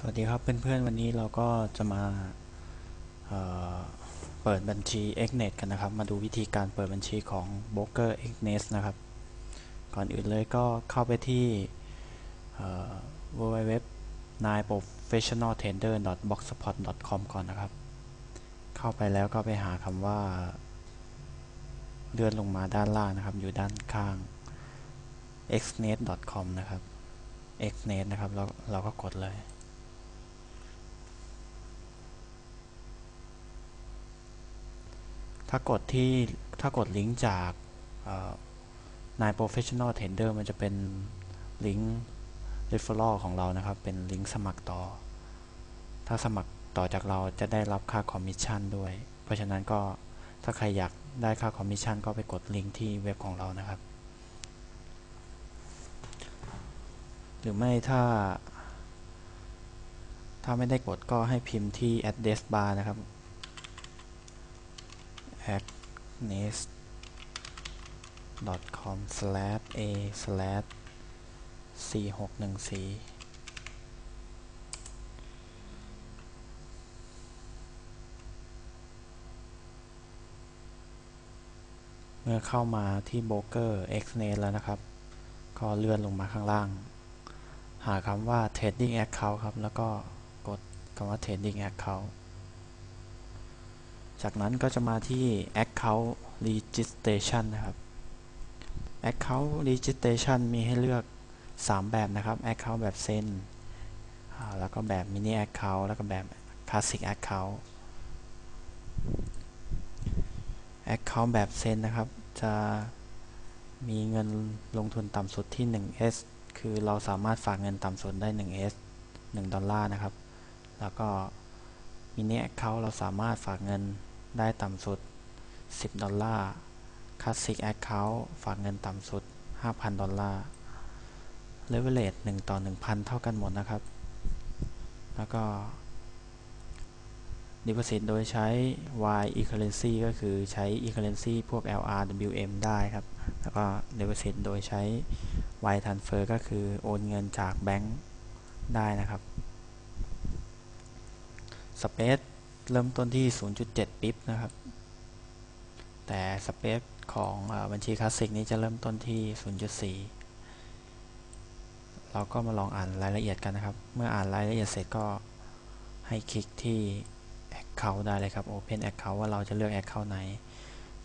สวัสดีครับเพื่อนๆวันนี้เราก็จะมาเเปิดบัญชี Xnet กันนะครับ มาดูวิธีการเปิดบัญชีของ Broker Xnet นะครับ ก่อนอื่นเลยก็เข้าไปที่ www professionaltrader.blogspot.com ก่อนนะครับ เข้าไปแล้วก็ไปหาคำว่า เลื่อนลงมาด้านล่างนะครับ อยู่ด้านข้าง xnet.com นะครับ xnet นะครับเราเราก็กดเลย ถ้ากดที่ถ้ากดลิงก์จากนาย professional trader มันจะเป็นลิงก์ referral ของเรานะครับ เป็นลิงก์สมัครต่อ ถ้าสมัครต่อจากเราจะได้รับค่าคอมมิชชั่นด้วย เพราะฉะนั้นก็ถ้าใครอยากได้ค่าคอมมิชชั่นก็ไปกดลิงก์ที่เว็บของเรานะครับ หรือไม่ถ้า ถ้าไม่ได้กดก็ให้พิมพ์ที่ address bar นะครับ agnes.com slash a slash 4614เมื่อเข้ามาที่โบรกเกอร์ Xnet แล้วนะครับ ก็เลื่อนลงมาข้างล่าง หาคำว่า Trading Account ครับ แล้วก็กดคำว่า Trading Account จากนั้นก็จะมาที่ Account Registration นะครับ Account Registration มีให้เลือก 3 แบบนะครับ Account แบบเซนแล้วก็แบบ Mini Account แล้วก็แบบ Classic Account Account แบบเซนนะครับ จะมีเงินลงทุนต่ำสุดที่ 1S คือเราสามารถฝากเงินต่ำสุดได้ 1S 1 ดอลลาร์นะครับ แล้วก็ Mini Account เราสามารถฝากเงิน ได้ต่ำสุด 10 ดอลลาร์ Classic Account ฝากเงินต่ำสุด 5,000 ดอลลาร์ Leverage 1 ต่อ 1,000 เท่ากันหมดนะครับ แล้วก็ Deposit โดยใช้ Y e-currency ก็คือใช้ e-currency พวก LR WM ได้ครับ แล้วก็ Deposit โดยใช้ Y transfer ก็คือโอนเงินจากแบงก์ได้นะครับ Space เริ่มต้นที่ 0.7 ปิ๊บนะครับ แต่สเปซของอบัญชีคลาสสิกนี้จะเริ่มต้นที่ 0.4 เราก็มาลองอ่านรายละเอียดกันนะครับ เมื่ออ่านรายละเอียดเสร็จก็ให้คลิกที่ Account ได้เลยครับ Open Account ว่าเราจะเลือก Account ไหน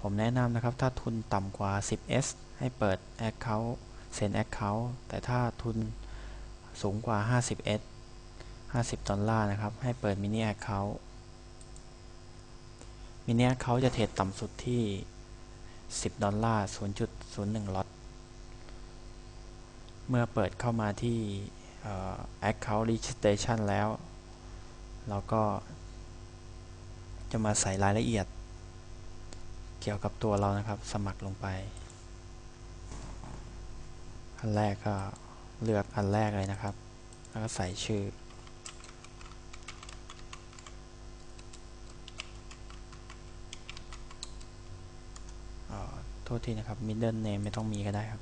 ผมแนะนำนะครับ ถ้าทุนต่ำกว่า 10s ให้เปิด Account เซ็น Account แต่ถ้าทุนสูงกว่า 50s 50 ดอลลาร์นะครับ ให้เปิด Mini Account มินิเขาจะเทรดต่ำสุดที่ 10 ดอลลาร์ 0.01ล็อต เมื่อเปิดเข้ามาที่ Account Registration แล้ว เราก็จะมาใส่รายละเอียด เกี่ยวกับตัวเรานะครับ สมัครลงไป อันแรกก็เลือกอันแรกเลยนะครับ แล้วก็ใส่ชื่อโท ษทีนะครับ middle name ไม่ต้องมีก็ได้ครับ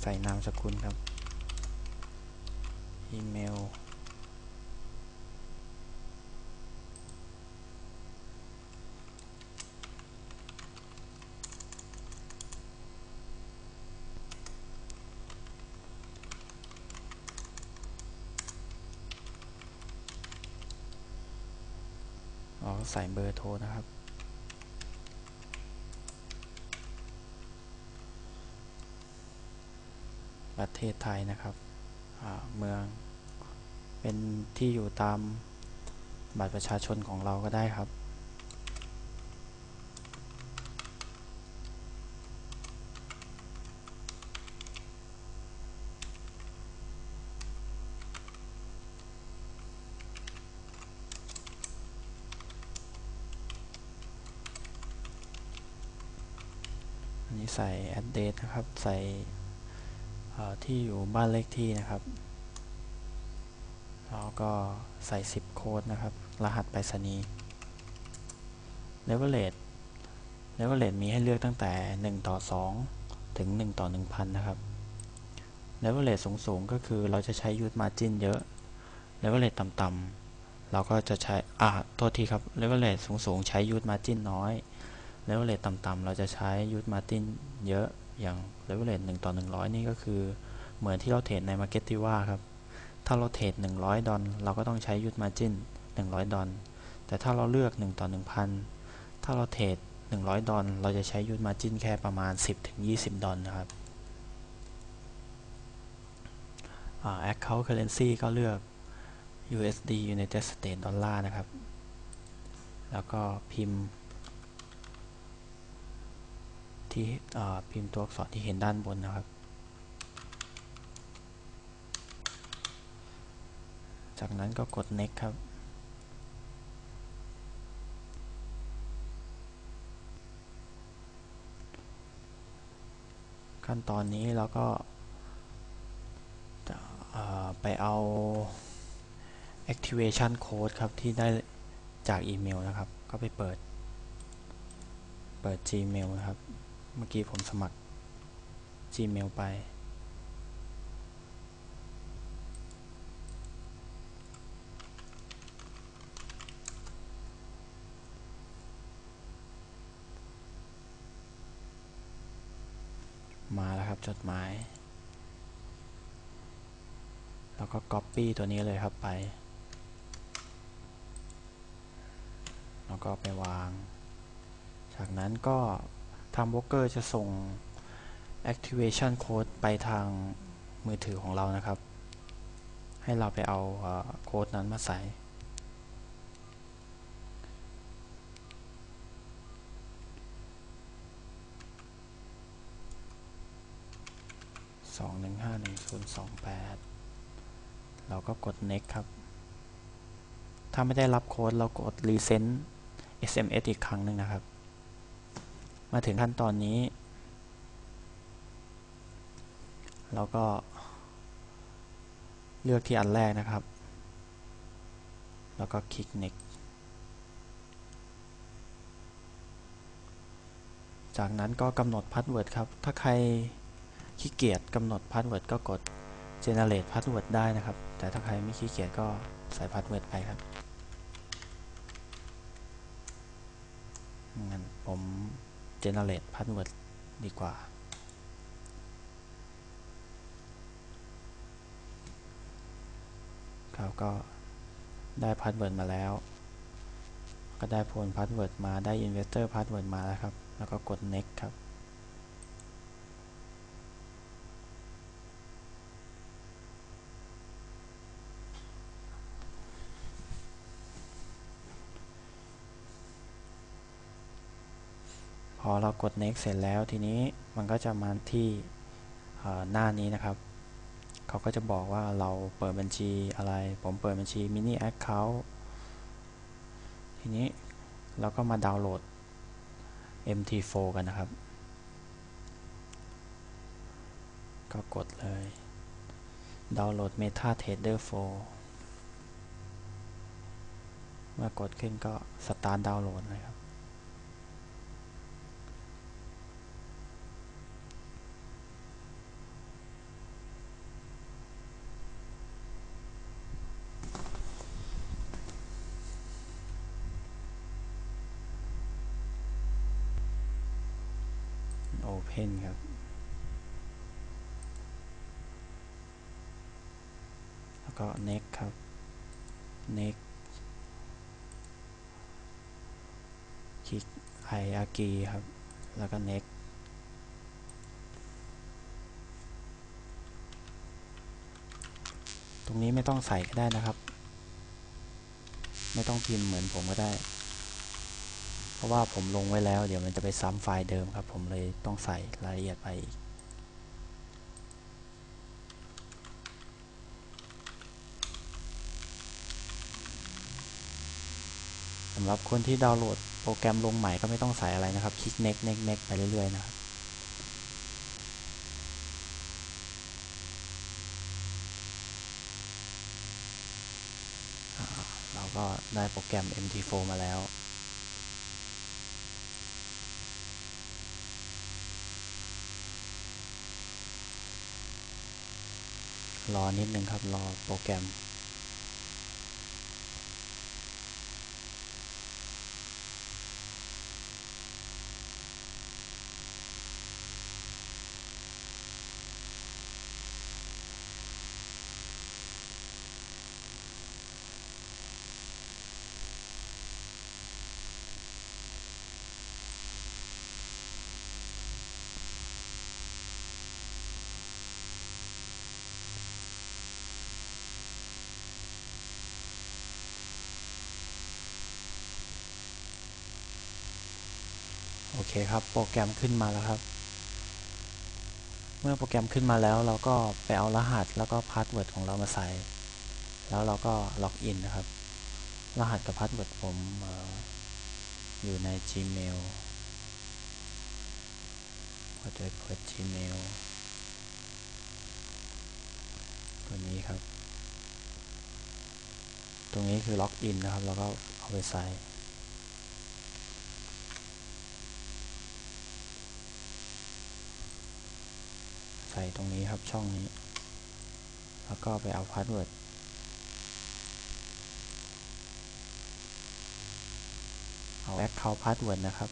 ใส่นามสกุลครับ อีเมลอ๋อใส่เบอร์โทรนะครับประ เทศไทยนะครับเมืองเป็นที่อยู่ตามบัตรประชาชนของเราก็ได้ครับอันนี้ใส่ address นะครับ ใส่ ที่อยู่บ้านเลขที่นะครับแล้วก็ใส่ 10 โค้ดนะครับ รหัสไปรษณีย์ Leverage Leverage มีให้เลือกตั้งแต่ 1 ต่อ 2 ถึง 1 ต่อ 1,000 นะครับ leverage สูงๆ ก็คือเราจะใช้ use margin เยอะ leverage ต่ำๆเราก็จะใช้ อ่าโทษทีครับ leverage สูงๆ ใช้ use margin น้อย leverage ต่ำๆเราจะใช้ use margin เยอะ อย่าง leverage 1ต่อ100นี่ก็คือเหมือนที่เราเทรดใน Market ที่ว่าครับ ถ้าเราเทรด100ดอลเราก็ต้องใช้ use margin 100ดอลแต่ถ้าเราเลือก1ต่อ1,000ถ้าเราเทรด100ดอลเราจะใช้ use margin แค่ประมาณ10-20ดอลนะครับ account currency ก็เลือก USD United States Dollar นะครับ แล้วก็พิมพ์ ที่พิมพ์ตัวอักษรที่เห็นด้านบนนะครับ จากนั้นก็กด next ครับ ขั้นตอนนี้เราก็ไปเอา activation code ครับ ที่ได้จากอีเมลนะครับ ก็ไปเปิด เปิด Gmail นะครับ เมื่อกี้ผมสมัคร Gmail ไป มาแล้วครับจดหมาย แล้วก็ Copy ตัวนี้เลยครับไป แล้วก็ไปวาง จากนั้นก็ ทางโบรกเกอร์จะส่ง activation code ไปทางมือถือของเรานะครับ ให้เราไปเอาโค้ดนั้นมาใส่สองหนึ่งห้าหนึ่งศูนย์สองแปดเราก็กด next ครับ ถ้าไม่ได้รับโค้ดเรากด resend SMS อีกครั้งหนึ่งนะครับ มาถึงขั้นตอนนี้ เราก็เลือกที่อันแรกนะครับ แล้วก็คลิก next จากนั้นก็กำหนดพาสเวิร์ดครับ ถ้าใครขี้เกียจกำหนดพาสเวิร์ดก็กด generate password ได้นะครับ แต่ถ้าใครไม่ขี้เกียจก็ใส่พาสเวิร์ดไปครับงั้นผม generate password ดีกว่า ครับก็ได้พาสเวิร์ดมาแล้ว ก็ได้โพลพาสเวิร์ดมาได้ investor password มาแล้วครับ แล้วก็กด next ครับ อเรากด next เสร็จแล้วทีนี้มันก็จะมาที่หน้านี้นะครับ เขาก็จะบอกว่าเราเปิดบัญชีอะไร ผมเปิดบัญชี mini account ทีนี้เราก็มาดาวน์โหลด MT4 กันนะครับ ก็กดเลย ดาวน์โหลด MetaTrader 4เมื่อกดขึ้นก็สตาร์ทดาวน์โหลดเลยครับ Open ครับ แล้วก็ Next ครับ Next คลิก Hierarchy ครับ แล้วก็ Next ตรงนี้ไม่ต้องใส่ก็ได้นะครับ ไม่ต้องพิมพ์เหมือนผมก็ได้ เพราะว่าผมลงไว้แล้ว เดี๋ยวมันจะไปซ้ำไฟล์เดิมครับ ผมเลยต้องใส่รายละเอียดไปอีกสำหรับคนที่ดาวน์โหลดโปรแกรมลงใหม่ก็ไม่ต้องใส่อะไรนะครับ คลิก next next next ไปเรื่อยๆนะครับเราก็ได้โปรแกรม MT4 มาแล้ว รอนิดนึงครับ รอโปรแกรม เคครับ โปรแกรมขึ้นมาแล้วครับ เมื่อโปรแกรมขึ้นมาแล้วเราก็ไปเอารหัสแล้วก็พาสเวิร์ดของเรามาใส่ แล้วเราก็ล็อกอินนะครับ รหัสกับพาสเวิร์ดผมอออยู่ใน Gmail ก็จะเปิด Gmail ตัวนี้ครับ ตรงนี้คือล็อกอินนะครับ แล้วก็เอาไปใส่ ส่ตรงนี้ครับช่องนี้ แล้วก็ไปเอาพาสเวิร์ดเอา Account Password นะครับ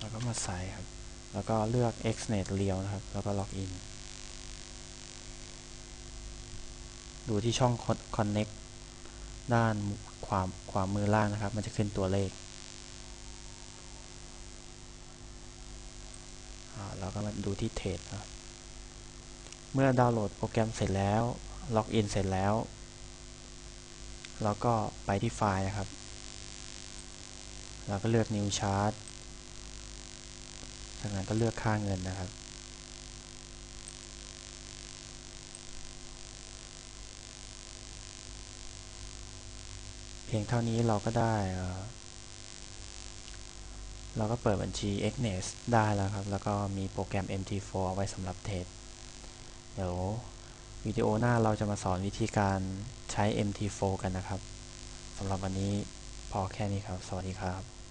แล้วก็มาใส่ครับ แล้วก็เลือก Xnet Real นะครับ แล้วก็ล็อกอิน ดูที่ช่อง Connect ด้านขวาขวามือล่างนะครับ มันจะขึ้นตัวเลขเราก็มาดูที่เทรดนะเมื่อดาวน์โหลดโปรแกรมเสร็จแล้ว ล็อกอินเสร็จแล้ว เราก็ไปที่ไฟล์นะครับ เราก็เลือก New Chart จากนั้นก็เลือกค่าเงินนะครับ พียงเท่านี้เราก็ได้ เราก็เปิดบัญชี Xnet ได้แล้วครับ แล้วก็มีโปรแกรม MT4 เอาไว้สำหรับเทรดเดี๋ยววิดีโอหน้าเราจะมาสอนวิธีการใช้ MT4 กันนะครับสำหรับวันนี้พอแค่นี้ครับ สวัสดีครับ